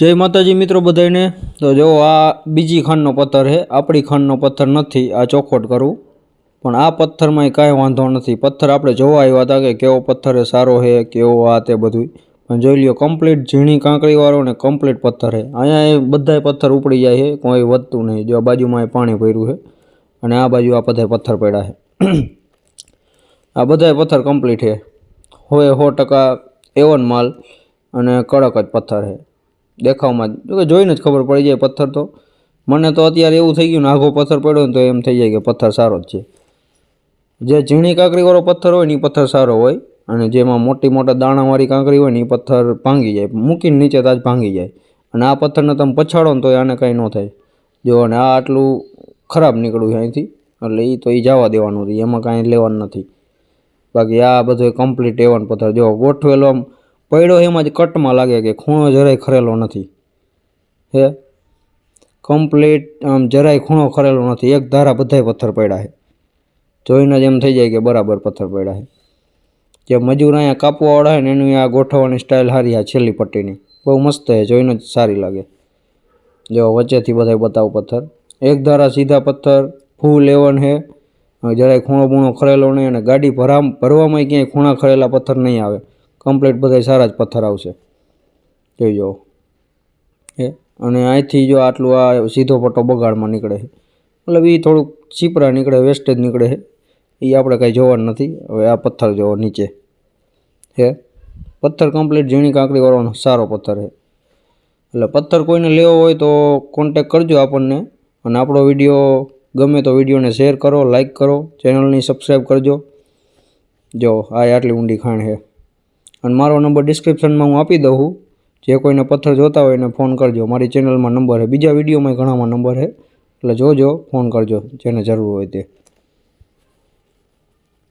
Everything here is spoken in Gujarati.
જય માતાજી મિત્રો બધાને તો જો આ બીજી ખાંડનો પથ્થર છે, આપણી ખાંડનો પથ્થર નથી, આ ચોખવટ કરવું પણ આ પથ્થરમાં કાંઈ વાંધો નથી. પથ્થર આપણે જોવા આવ્યા હતા કે કેવો પથ્થર સારો છે, કેવો આ તે બધું પણ જોઈ લ્યો કમ્પ્લીટ ઝીણી કાંકરીવાળો ને કમ્પ્લીટ પથ્થર છે. અહીંયા એ બધાય પથ્થર ઉપડી જાય છે, કોઈ વધતું નહીં. જો આ બાજુમાં એ પાણી ભર્યું છે, અને આ બાજુ આ બધા પથ્થર પડ્યા છે. આ બધાય પથ્થર કમ્પ્લીટ છે. હોય સો ટકા એવન માલ અને કડક જ પથ્થર છે. દેખાવમાં જ. કે જોઈને જ ખબર પડી જાય પથ્થર તો. મને તો અત્યારે એવું થઈ ગયું ને આઘો પથ્થર પડ્યો ને તો એમ થઈ જાય કે પથ્થર સારો જ છે. જે ઝીણી કાંકરીવાળો પથ્થર હોય ને એ પથ્થર સારો હોય અને જેમાં મોટી મોટા દાણાવાળી કાંકરી હોય ને એ પથ્થર ભાંગી જાય. મૂકીને નીચે તાજ ભાંગી જાય. અને આ પથ્થરને તમે પછાડો ને તો આને કાંઈ ન થાય. જો અને આ આટલું ખરાબ નીકળ્યું છે અહીંથી, એટલે એ તો એ જવા દેવાનું હતું એમાં કાંઈ લેવાનું નથી. બાકી આ બધું કમ્પ્લીટ એવન પથ્થર. જો ગોઠવેલો આમ પડ્યો એમાં જ કટમાં લાગે કે ખૂણો જરાય ખરેલો નથી. હે? કમ્પ્લીટ આમ જરાય ખૂણો ખરેલો નથી. એક ધારા બધાય પથ્થર પડ્યા છે. જોઈને જ એમ થઈ જાય કે બરાબર પથ્થર પડ્યા છે. જે મજૂર અહીંયા કાપવાવાળા હોય ને એનું આ ગોઠવવાની સ્ટાઇલ સારી આ છેલ્લી પટ્ટીની. બહુ મસ્ત છે, જોઈને જ સારી લાગે. જો વચ્ચેથી બધાય બતાવો પથ્થર. એક ધારા સીધા પથ્થર, ફૂલ એવન છે. જરાય ખૂણો બૂણો ખરેલો નહીં અને ગાડી ભરા ભરવામાં ક્યાંય ખૂણા ખરેલા પથ્થર નહીં આવે. કમ્પ્લીટ બધાય સારા જ પથ્થર આવશે. જોઈ જુઓ એ અને અહીંથી જો આટલું આ સીધો પટ્ટો બગાડમાં નીકળે છે. મતલબ એ થોડુંક ચીપરા નીકળે વેસ્ટેજ નીકળે છે. એ આપણે કાંઈ જોવાનું નથી. હવે આ પથ્થર જોવો નીચે. હે? પથ્થર કમ્પ્લીટ ઝીણી કાંકરીવાળો સારો પથ્થર છે. એટલે પથ્થર કોઈને લેવો હોય તો કોન્ટેક કરજો આપણને. અને આપણો વીડિયો ગમે તો વિડીયોને શેર કરો લાઇક કરો ચેનલની સબસ્ક્રાઈબ કરજો. જો આ આટલી ઊંડી ખાણ છે. અને મારો નંબર ડિસ્ક્રિપ્શનમાં હું આપી દઉં જે કોઈને પથ્થર જોતા હોય એને ફોન કરજો. મારી ચેનલમાં નંબર છે. બીજા વિડીયોમાં ઘણામાં નંબર છે. એટલે જોજો ફોન કરજો. જેને જરૂર હોય તે.